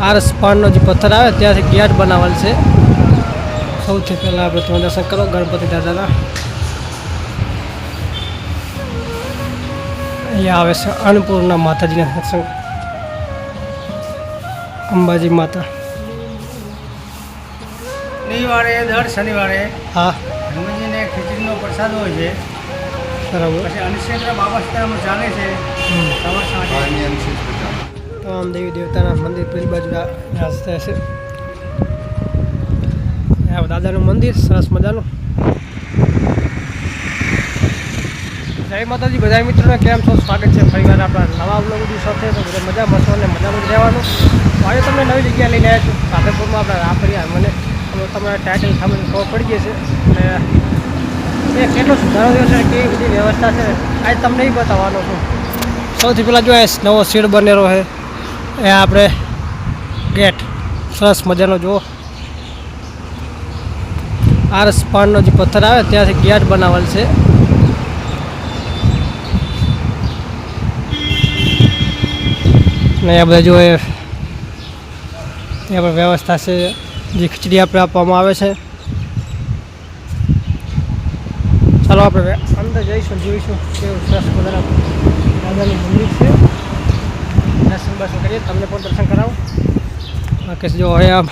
આરસ પાનનો જે પથ્થર આવે ત્યાંથી ગેટ બનાવેલ છે. સૌથી પહેલાં આપણે તમે દર્શન કરો ગણપતિ દાદાના. અહીંયા આવે છે અન્નપૂર્ણા માતાજીના દર્શન. અંબાજી માતા. શનિવારે દર શનિવારે હા. હનુમાનજીને ખીચડીનો પ્રસાદ હોય છે. બરાબર. પછી અન્નક્ષેત્ર બાબા સીતારામ ચાલે છે. સવાર સાંજે. તમામ દેવી દેવતાના મંદિર પેલી બાજુ રાસ્તે છે. આ દાદાનું મંદિર, સરસ મજાનું. જય માતાજી બધા મિત્રોને કેમ છો? સ્વાગત છે ફરીવાર આપણા નવા બ્લોગની સાથે. તો બધા મજા મળશો અને મજામાં રહેવાનું. આજે તમને નવી જગ્યા લઈને આવ્યા છું સાધનપુરમાં આપણે રાપરિયા. મને તમારા ટાઇટલ સામે ખબર પડી ગઈ છે. અને એ કેટલો સુધારો થયો છે, કેવી બધી વ્યવસ્થા છે, આજે તમને એ બતાવવાનો છું. સૌથી પહેલાં જો એ નવો સીડ બનેલો છે એ આપણે ગેટ. સરસ મજાનો જુઓ. આરસ પાનનો જે પથ્થર આવે ત્યાંથી ગેટ બનાવેલ છે. ને આ બધા જો એ આપણે પણ વ્યવસ્થા છે. જે ખીચડી આપણે આપવામાં આવે છે. ચાલો આપણે અંદર જઈશું, જોઈશું કેવું સરસ મજાના રાજાનું મંદિર છે. દર્શન કરીએ. તમને પણ દર્શન કરાવો. બાકી જો હવે આમ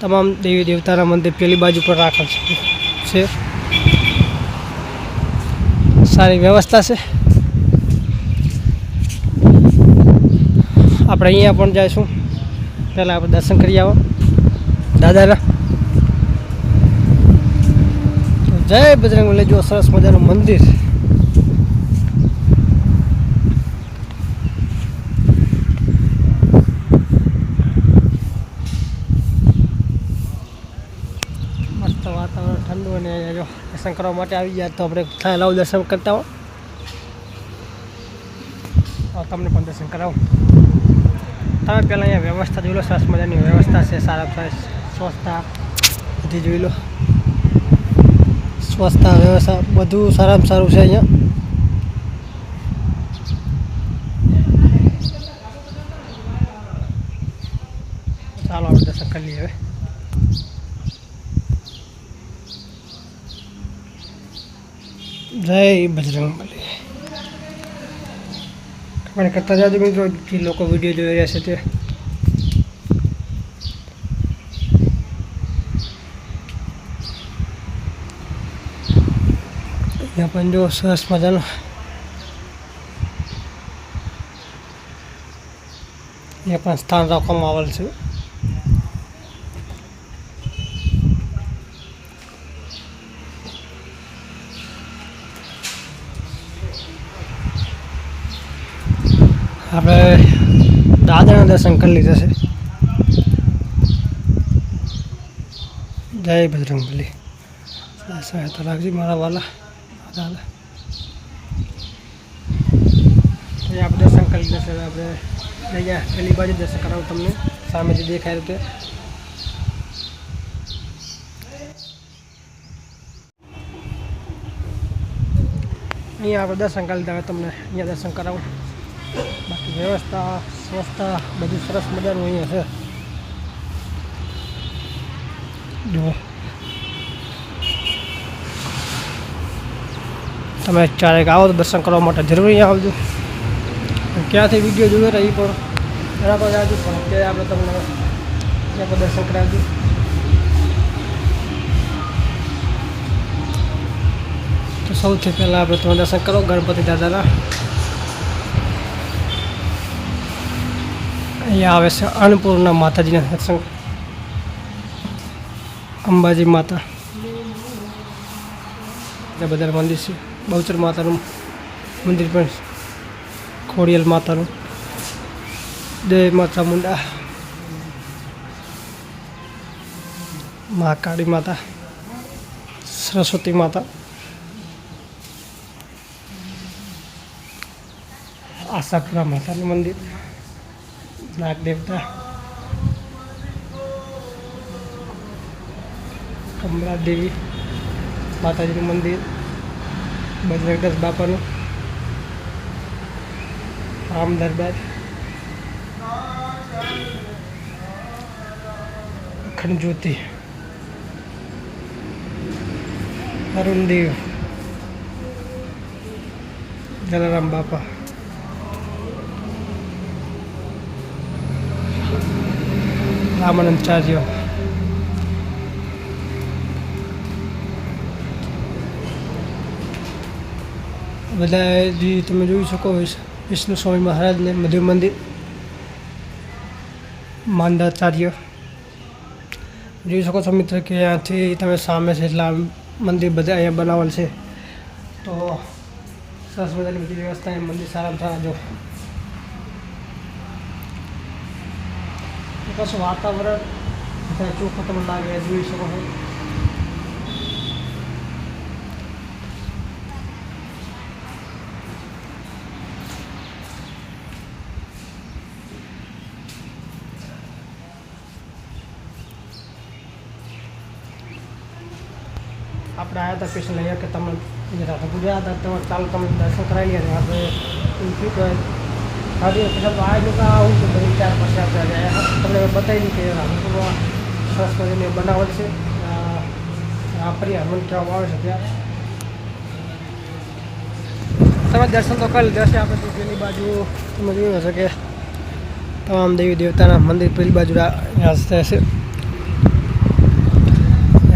તમામ દેવી દેવતાના મંદિર પેલી બાજુ પર રાખેલ છે. સારી વ્યવસ્થા છે. આપણે અહીંયા પણ જઈશું. પહેલાં આપણે દર્શન કરી આવો. દાદાના. જય બજરંગ જો સરસ મજાનું મંદિર મસ્ત વાતાવરણ ઠંડુ અને જો દર્શન કરવા માટે આવી ગયા તો આપણે થાય લાવ દર્શન કરતા હો. તમને પણ દર્શન કરાવું. તમે પહેલાં અહીંયા વ્યવસ્થા જોઈ લો સરસ મજાની વ્યવસ્થા છે, સારા સ્વચ્છતા બધી જોઈ લો. સ્વચ્છતા વ્યવસ્થા બધું સારામાં સારું છે અહીંયા. ચાલો, આપણે દર્શન કરી લઈએ હવે. જય બજરંગ બલી મને કરતા જાજો મિત્રો, જે લોકો વીડિયો જોઈ રહ્યા છે તે. અહીંયા પણ જો સરસ મજાનો. અહીંયા પણ સ્થાન રાખવામાં આવેલ છે. આપણે દાદાના દર્શન કરી લીધા છે. જય બજરંગ બલી. સહાયતા રાખજે મારા વાલા દાદા આપણે દર્શન કરી લીધા છે આપણે ગયા. પેલી બાજુ દર્શન કરાવું તમને. સામે જે દેખાય રીતે અહીંયા આપણે દર્શન કરી લીધા તમને અહીંયા દર્શન કરાવું. બાકી વ્યવસ્થા, સ્વચ્છતા, બધું સરસ મજાનું અહીંયા છે. તમે ચારેક આવો દર્શન કરવા માટે જરૂર આવજો. ક્યાંથી વીડિયો જોયો એ પણ બરાબર આવજો પણ અત્યારે આપણે તમને ત્યાં પર દર્શન કરાવજો તો સૌથી પહેલાં આપણે તમે દર્શન કરો ગણપતિ દાદાના. અહીંયા આવે છે અન્નપૂર્ણા માતાજીના સત્સંગ. અંબાજી માતા. બધા મંદિર છે. બહુચર માતાનું મંદિર પણ. ખોડિયાલ માતાનું. દે માતા મુંડા. મહાકાળી માતા. સરસ્વતી માતા. આશાપુરા માતાનું મંદિર. નાગ દેવતા કમલા દેવી માતાજીનું મંદિર બજરંગદાસ બાપાનું આમ દરબાર, અખંડ જ્યોતિ, અરુણદેવ, જલારામ બાપા. રામાનંદ ચાર્ય બધા જે તમે જોઈ શકો વિષ- વિષ્ણુ સ્વામી મહારાજને મધુર મંદિર. માંદાચાર્ય. જોઈ શકો છો મિત્ર કે અહીંયાથી તમે સામે છે એટલા મંદિર બધા અહીંયા બનાવેલ છે. તો સરસ મજાની બધી વ્યવસ્થા મંદિર સારામાં સારા જો તો વાતાવરણ બધા ચોખ્ખું તમે લાગે, જોઈ શકો છો. આપણે આવ્યા હતા સ્પેશિયલ અહીંયા કે તમે ગુજરાત હતા તમે ચાલો તમે દર્શન કરાવી લઈએ. આપણે શું કહેવાય? ગાડી પછી આ લોકો આવું છે બધી ચાર પછી આપણે તમને બતાવી કે હનુમાન સરસ મજાની બનાવટ છે. આ ફરી હનુમાન કહેવામાં આવે છે ત્યાં. તમે દર્શન તો કરી લીધા છે, આપણે તો પેલી બાજુ તમે જોયું હશે કે તમામ દેવી દેવતાના મંદિર પેલી બાજુ છે.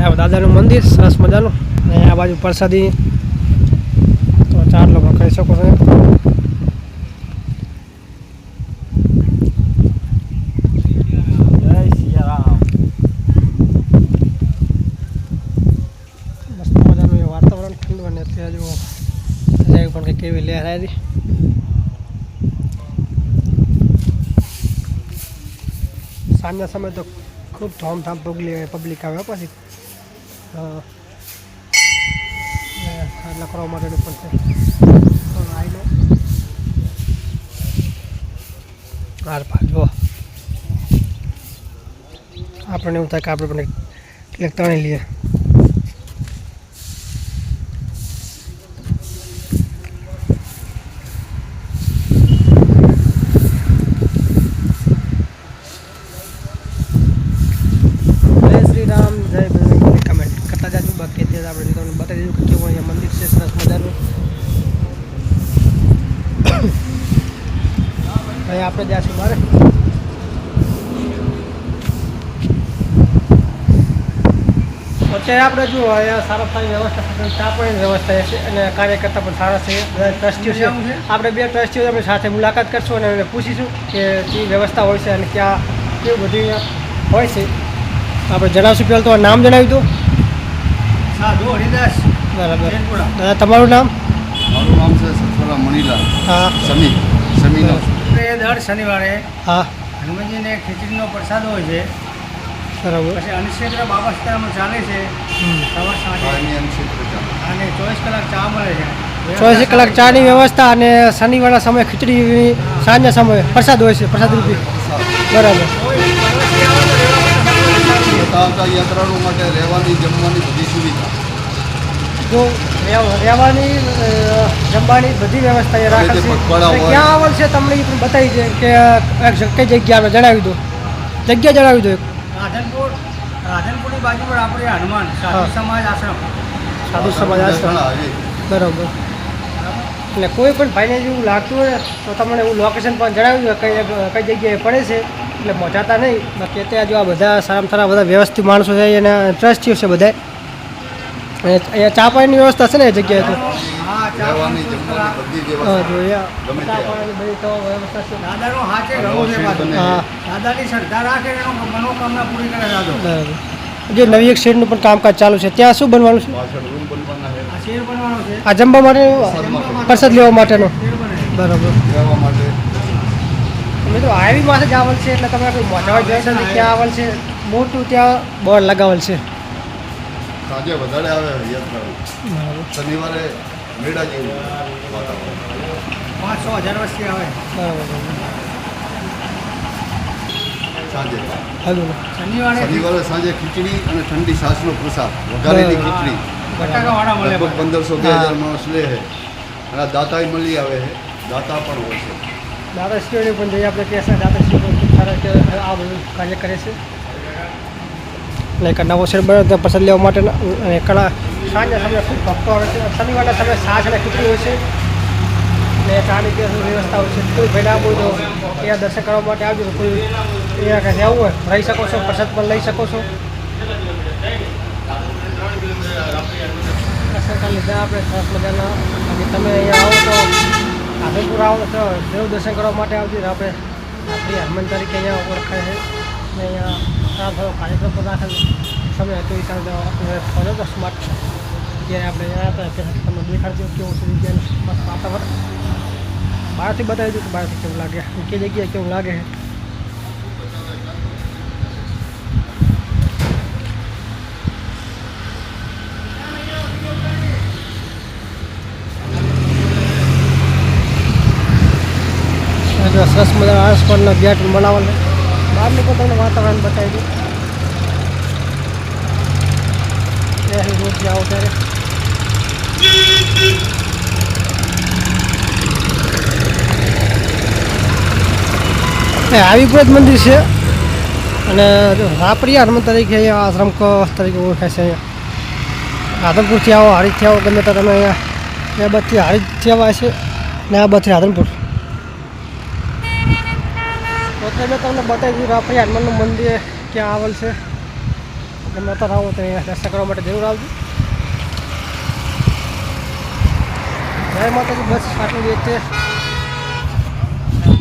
આ દાદાનું મંદિર, સરસ મજાનું. અને આ બાજુ પ્રસાદી તો ચાર લોકો કરી શકો છો જય સિયારામ મસ્ત મજાનું એ વાતાવરણ ઠંડુ અને અત્યારે જો સજાવી પણ કંઈક કેવી લહેરાય હતી સાંજના સમયે તો ખૂબ ધામધામ પબ્લિક આવે પછી. ને માટેનું પણ છે. આવીને આવી હાર પાર જો આપણને એવું થાય કે આપણે પણ એક ત્રણેય લઈએ જય શ્રી રામ જય બજરંગબલી કમેન્ટ કરતા જાજો બાકી અત્યારે આપણે તમને બતાવી દીધું કે કેવું અહીંયા મંદિર છે સરસ મજાનું અહીંયા આપણે જ્યાં મારે. અત્યારે આપણે જુઓ અહીંયા સારા સારી વ્યવસ્થા છે ચા પાણીની વ્યવસ્થા છે અને કાર્યકર્તા પણ સારા છે. બધા ટ્રસ્ટીઓ છે. છે? આપણે બે ટ્રસ્ટીઓ આપણે સાથે મુલાકાત કરશું અને એમને પૂછીશું કે કઈ વ્યવસ્થા હોય છે અને ક્યાં કેવું બધું હોય છે. આપણે જણાવશું પહેલાં તો નામ જણાવી દો. સાધુ હરિદાસ બરાબર. દાદા તમારું નામ? મારું નામ છે સથોરા મણીલાલ. હા. સમી સમીનો આપણે દર શનિવારે હા. હનુમાનજીને ખીચડીનો પ્રસાદ હોય છે. બરાબર. પછી અનિશ્ચિત્ર બાબા ચાલે છે. સવાર સાંજે. અને ચોવીસ કલાક ચા મળે છે. ચોવીસ કલાક ચાની વ્યવસ્થા અને શનિવારના સમયે ખીચડી સાંજના સમયે પ્રસાદ હોય છે પ્રસાદ રૂપી. બરાબર. યાત્રાળુ માટે રહેવાની જમવાની બધી સુવિધા. જો રહેવાની જમવાની બધી વ્યવસ્થા એ રાખેલ છે. ક્યાં આવલ છે તમને એ પણ બતાવી દે કે એક કઈ જગ્યા આપણે જણાવી દો. જગ્યા જણાવી દો એક. રાધનપુર રાધનપુરની બાજુ પર આપણે હનુમાન સાધુ સમાજ આશ્રમ. સાધુ સમાજ આશ્રમ. બરાબર. એટલે કોઈ પણ ભાઈને જેવું લાગતું હોય તો તમને એવું લોકેશન પણ જણાવ્યું કઈ કઈ જગ્યાએ પડે છે એટલે પહોંચાતા નહીં. બાકી અત્યારે જો આ બધા સારામાં સારા બધા વ્યવસ્થિત માણસો છે એના ટ્રસ્ટીઓ છે બધા અહીંયા ચા પાણીની વ્યવસ્થા છે ને એ જગ્યાએ તો જો નવી એક શેડનું પણ કામકાજ ચાલુ છે. ત્યાં શું બનવાનું છે? પાછળ રૂમ બનવાના છે. આ જમવા માટે. પ્રસાદ લેવા માટેનો? બરાબર. માટે. મિત્રો હાઈવી પાસે જ આવેલ છે. એટલે તમે કોઈ મોટા ક્યાં આવેલ છે? મોટું ત્યાં બોર્ડ લગાવેલ છે. સાંજે વધારે આવે યાત્રાળુ શનિવારે મેળા જેવું વાતાવરણ પાંચ છ હજાર વર્ષથી આવે. સાંજે. શનિવારે શનિવારે સાંજે ખીચડી અને ઠંડી છાશનો પ્રસાદ વઘારેલી ખીચડી. લગભગ પંદરસો બે હજાર માણસ લે છે અને આ મળી આવે છે દાતા પણ હોય છે. દાદાશ્રીઓને પણ જઈએ આપણે કહેશે. દાદાશ્રીઓ પણ આ બધું કાર્ય કરે છે. અને એક નવો શેર બને ત્યાં પ્રસાદ લેવા માટે કલા સાંજના સમયે ખૂબ ભક્તો આવે છે. શનિવારના સમયે સાસ અને ખીચડી હોય છે. ને ચાની વ્યવસ્થા હોય છે. કોઈ ભેડા આપો તો અહીંયા દર્શન કરવા માટે આવજો. કોઈ અહીંયા કાંઈ રહેવું હોય, રહી શકો છો, પ્રસાદ પણ લઈ શકો છો. દર્શન લીધા આપણે સરસ મજાના. અને તમે અહીંયા આવો તો આદમપુર આવો તો દેવ દર્શન કરવા માટે આવજો. આપણે આપણી હનુમાન તરીકે અહીંયા ઓળખાય છે. અને અહીંયા સારા થોડો કાર્યક્રમ પણ રાખેલો સમય હતો એ સામે ફોલો તો સ્માર્ટ જ્યારે આપણે અહીંયા હતા ત્યારે તમે દેખાડજો કેવું છે જગ્યાનું વાતાવરણ. બહારથી બતાવી દઉં કે બહારથી કેવું લાગે કે જગ્યાએ કેવું લાગે સરસ મજા આસપાસના ગેટ બનાવેલો બહારનું પણ તમને વાતાવરણ બતાવી દઉં. ત્યાંથી રોજ ત્યારે. આવી જ મંદિર છે. અને રાપરિયા હનુમાન તરીકે અહીંયા આશ્રમ તરીકે ઓળખાય છે અહીંયા. આદમપુરથી આવો હારીજથી આવો ગમે તો તમે અહીંયા. બધી હારીજથી આવા છે. ને આ બધી આદમપુર એટલે મેં તમને બતાવી દીધું આપણે હનુમાનનું મંદિર ક્યાં આવેલ છે. ગમે તો આવો તો દર્શન કરવા માટે જરૂર આવજો. જય માતાજી, બસ આટલું જ છે.